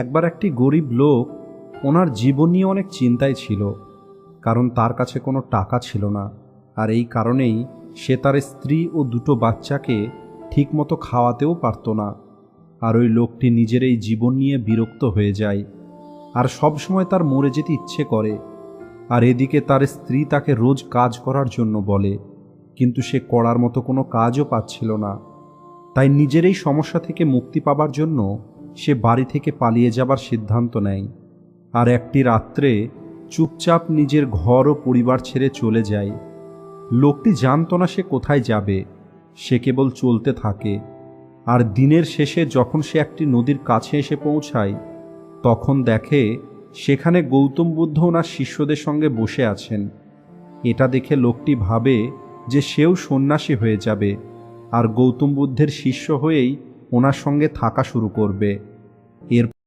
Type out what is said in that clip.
একবার একটি গরিব লোক ওনার জীবন নিয়ে অনেক চিন্তায় ছিল, কারণ তার কাছে কোনো টাকা ছিল না। আর এই কারণেই সে তার স্ত্রী ও দুটো বাচ্চাকে ঠিকমতো খাওয়াতেও পারতো না। আর ওই লোকটি নিজের এই জীবন নিয়ে বিরক্ত হয়ে যায় আর সব সময় তার মরে যেতে ইচ্ছে করে। আর এদিকে তার স্ত্রী তাকে রোজ কাজ করার জন্য বলে, কিন্তু সে করার মতো কোনো কাজও পাচ্ছিল না। তাই নিজের এই সমস্যা থেকে মুক্তি পাবার জন্য সে বাড়ি থেকে পালিয়ে যাবার সিদ্ধান্ত নেয়। আর একটি রাত্রে চুপচাপ নিজের ঘর ও পরিবার ছেড়ে চলে যায়। লোকটি জানতো না সে কোথায় যাবে, সে কেবল চলতে থাকে। আর দিনের শেষে যখন সে একটি নদীর কাছে এসে পৌঁছায়, তখন দেখে সেখানে গৌতম বুদ্ধ ওনার শিষ্যদের সঙ্গে বসে আছেন। এটা দেখে লোকটি ভাবে যে সেও সন্ন্যাসী হয়ে যাবে, আর গৌতম বুদ্ধের শিষ্য হয়েই ওনার সঙ্গে থাকা শুরু করবে।